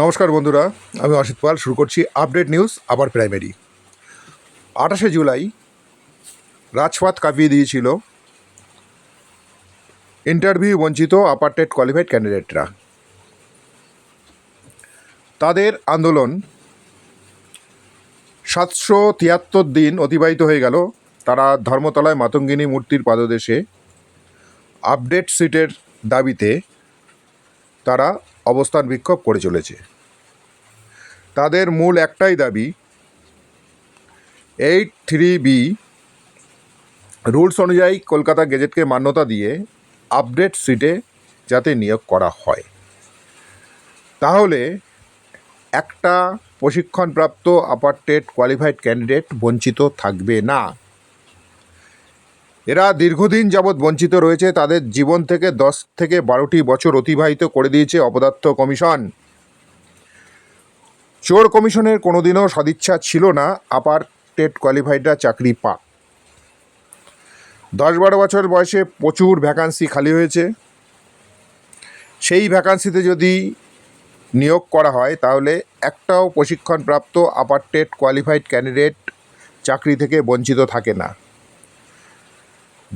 নমস্কার বন্ধুরা, আমি অসিত পাল, শুরু করছি আপডেট নিউজ, আবার প্রাইমারি। আঠাশে জুলাই রাজপাত কাঁপিয়ে দিয়েছিল ইন্টারভিউ বঞ্চিত আপারটেড কোয়ালিফাইড ক্যান্ডিডেটরা। তাদের আন্দোলন সাতশো তিয়াত্তর দিন অতিবাহিত হয়ে গেল। তারা ধর্মতলায় মাতঙ্গিনী মূর্তির পাদদেশে আপডেট সিটের দাবিতে তারা অবস্থান বিক্ষোভ করে চলেছে। তাদের মূল একটাই দাবি, এইট থ্রি বি রুলস অনুযায়ী কলকাতা গেজেটকে মান্যতা দিয়ে আপডেট সিটে যাতে নিয়োগ করা হয়। তাহলে একটা প্রশিক্ষণপ্রাপ্ত আপারটেড কোয়ালিফাইড ক্যান্ডিডেট বঞ্চিত থাকবে না। এরা দীর্ঘদিন যাবৎ বঞ্চিত রয়েছে। তাদের জীবন থেকে দশ থেকে বারোটি বছর অতিবাহিত করে দিয়েছে অপদার্থ কমিশন। চোর কমিশনের কোনোদিনও সদিচ্ছা ছিল না। আপার টেট কোয়ালিফাইডরা চাকরি পাক। দশ বারো বছর বয়সে প্রচুর ভ্যাকান্সি খালি হয়েছে। সেই ভ্যাকান্সিতে যদি নিয়োগ করা হয়, তাহলে একটাও প্রশিক্ষণপ্রাপ্ত আপার টেট কোয়ালিফাইড ক্যান্ডিডেট চাকরি থেকে বঞ্চিত থাকে না।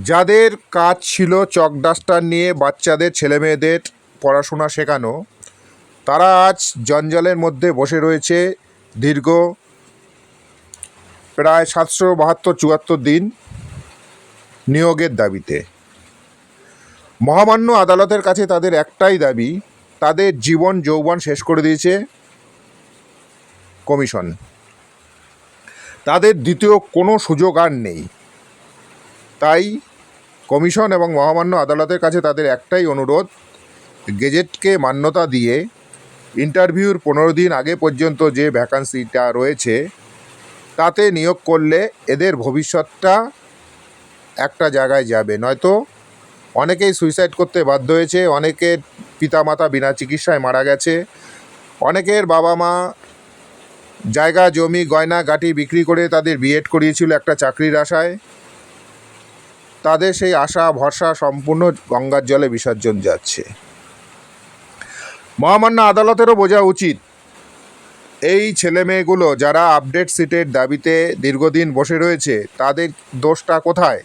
যাদের কাজ ছিল চক ডাস্টার নিয়ে বাচ্চাদের, ছেলেমেয়েদের পড়াশোনা শেখানো, তারা আজ জঞ্জালের মধ্যে বসে রয়েছে দীর্ঘ প্রায় সাতশো বাহাত্তর চুয়াত্তর দিন নিয়োগের দাবিতে। মহামান্য আদালতের কাছে তাদের একটাই দাবি, তাদের জীবন যৌবন শেষ করে দিয়েছে কমিশন। তাদের দ্বিতীয় কোনো সুযোগ আর নেই। তাই কমিশন এবং মহামান্য আদালতের কাছে তাদের একটাই অনুরোধ, গেজেটকে মান্যতা দিয়ে ইন্টারভিউর পনেরো দিন আগে পর্যন্ত যে ভ্যাকান্সিটা রয়েছে, তাতে নিয়োগ করলে এদের ভবিষ্যৎটা একটা জায়গায় যাবে। নয়তো অনেকেই সুইসাইড করতে বাধ্য হয়েছে, অনেকের পিতামাতা বিনা চিকিৎসায় মারা গেছে, অনেকের বাবা মা জায়গা, জমি, গয়না, গাটি বিক্রি করে তাদের বিএড করিয়েছিল একটা চাকরির আশায়। তাদের সেই আশা, ভরসা সম্পূর্ণ গঙ্গার জলে বিসর্জন যাচ্ছে। মহামান্য আদালতেরও বোঝা উচিত। এই ছেলেমেয়েগুলো যারা আপডেট সিটের দাবিতে দীর্ঘদিন বসে রয়েছে, তাদের দোষটা কোথায়?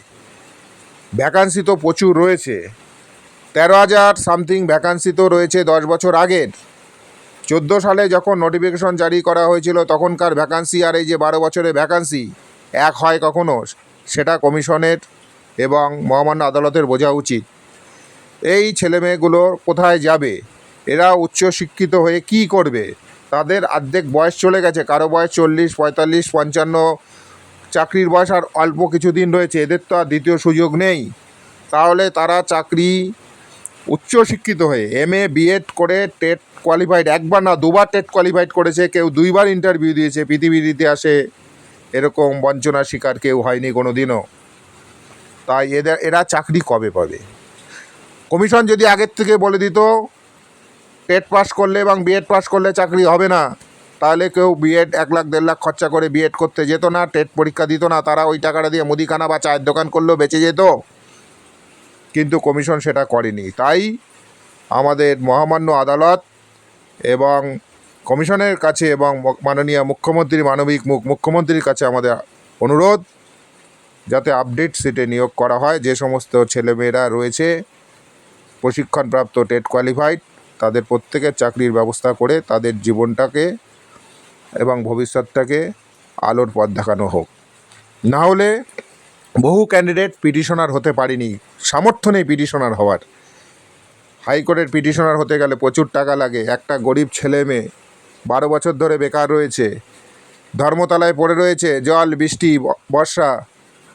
ভ্যাকান্সি তো প্রচুর রয়েছে। তেরো হাজার সামথিং ভ্যাকান্সি তো রয়েছে দশ বছর আগের। চোদ্দ সালে যখন নোটিফিকেশন জারি করা হয়েছিল, তখনকার ভ্যাকান্সি আর এই যে বারো বছরের ভ্যাকান্সি, এক হয় কখনো। সেটা কমিশনের এবং মহামান্য আদালতের বোঝা উচিত। এই ছেলেমেয়েগুলো কোথায় যাবে? এরা উচ্চ শিক্ষিত হয়ে কি করবে? তাদের অর্ধেক বয়স চলে গেছে। কারও বয়স চল্লিশ, পঁয়তাল্লিশ, পঞ্চান্ন, চাকরির বয়স আর অল্প কিছুদিন রয়েছে। এদের তো আর দ্বিতীয় সুযোগ নেই। তাহলে তারা চাকরি উচ্চ শিক্ষিত হয়ে এম এ বিএড করে টেট কোয়ালিফাইড, একবার না, দুবার টেট কোয়ালিফাইড করেছে, কেউ দুইবার ইন্টারভিউ দিয়েছে, পৃথিবীর ইতিহাসে এরকম বঞ্চনার শিকার কেউ হয়নি কোনো দিনও তাই এদের, এরা চাকরি কবে পাবে? কমিশন যদি আগের থেকে বলে দিত টেট পাস করলে এবং বিএড পাস করলে চাকরি হবে না, তাহলে কেউ বিএড এক লাখ, দেড় লাখ খরচা করে বিএড করতে যেত না টেট পরীক্ষা দিত না, তারা ওই টাকাটা দিয়ে মুদিখানা বা চায়ের দোকান করলেও বেঁচে যেত। কিন্তু কমিশন সেটা করেনি। তাই আমাদের মহামান্য আদালত এবং কমিশনের কাছে এবং মাননীয় মুখ্যমন্ত্রী মানবিক মুখ, মুখ্যমন্ত্রীর কাছে আমাদের অনুরোধ যাতে আপডেট সিটে নিয়োগ করা হয়। যে সমস্ত ছেলেমেয়েরা রয়েছে, প্রশিক্ষণপ্রাপ্ত টেট কোয়ালিফাইড তাদের প্রত্যেকের চাকরির ব্যবস্থা করে তাদের জীবনটাকে এবং ভবিষ্যৎটাকে আলোর পথ দেখানো হোক। না হলে বহু ক্যান্ডিডেট পিটিশনার হতে পারেনি। সামর্থ্য নেই পিটিশনার হওয়ার। হাইকোর্টের পিটিশনার হতে গেলে প্রচুর টাকা লাগে। একটা গরিব ছেলে মেয়ে বারো বছর ধরে বেকার রয়েছে, ধর্মতলায় পড়ে রয়েছে, জল, বৃষ্টি বর্ষা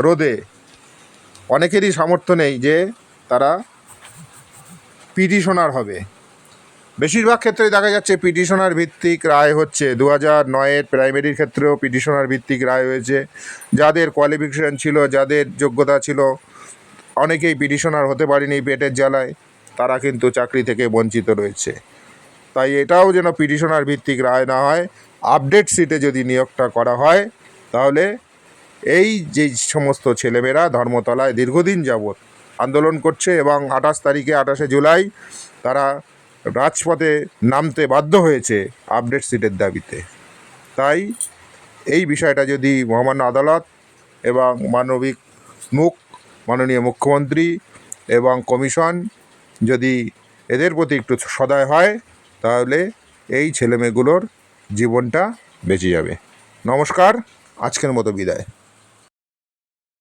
রোদে। অনেকেরই সামর্থ্য নেই যে তারা পিটিশনার হবে। বেশিরভাগ ক্ষেত্রে দেখা যাচ্ছে পিটিশনার ভিত্তিক রায় হচ্ছে। দু হাজার নয়ের প্রাইমারির ক্ষেত্রেও পিটিশনার ভিত্তিক রায় হয়েছে। যাদের কোয়ালিফিকেশান ছিল, যাদের যোগ্যতা ছিল, অনেকেই পিটিশনার হতে পারেনি পেটের জ্বালায়। তারা কিন্তু চাকরি থেকে বঞ্চিত রয়েছে। তাই এটাও যেন পিটিশনার ভিত্তিক রায় না হয়, আপডেট সিটে যদি নিয়োগটা করা হয়, তাহলে এই যে সমস্ত ছেলেমেয়েরা ধর্মতলায় দীর্ঘদিন যাবৎ আন্দোলন করছে এবং আঠাশ তারিখে, আঠাশে জুলাই তারা রাজপথে নামতে বাধ্য হয়েছে আপডেট সিটের দাবিতে। তাই এই বিষয়টা যদি মহামান্য আদালত এবং মানবিক মুখ, মাননীয় মুখ্যমন্ত্রী এবং কমিশন যদি এদের প্রতি একটু সদয় হয়, তাহলে এই ছেলেমেয়েগুলোর জীবনটা বেঁচে যাবে। নমস্কার, আজকের মতো বিদায়।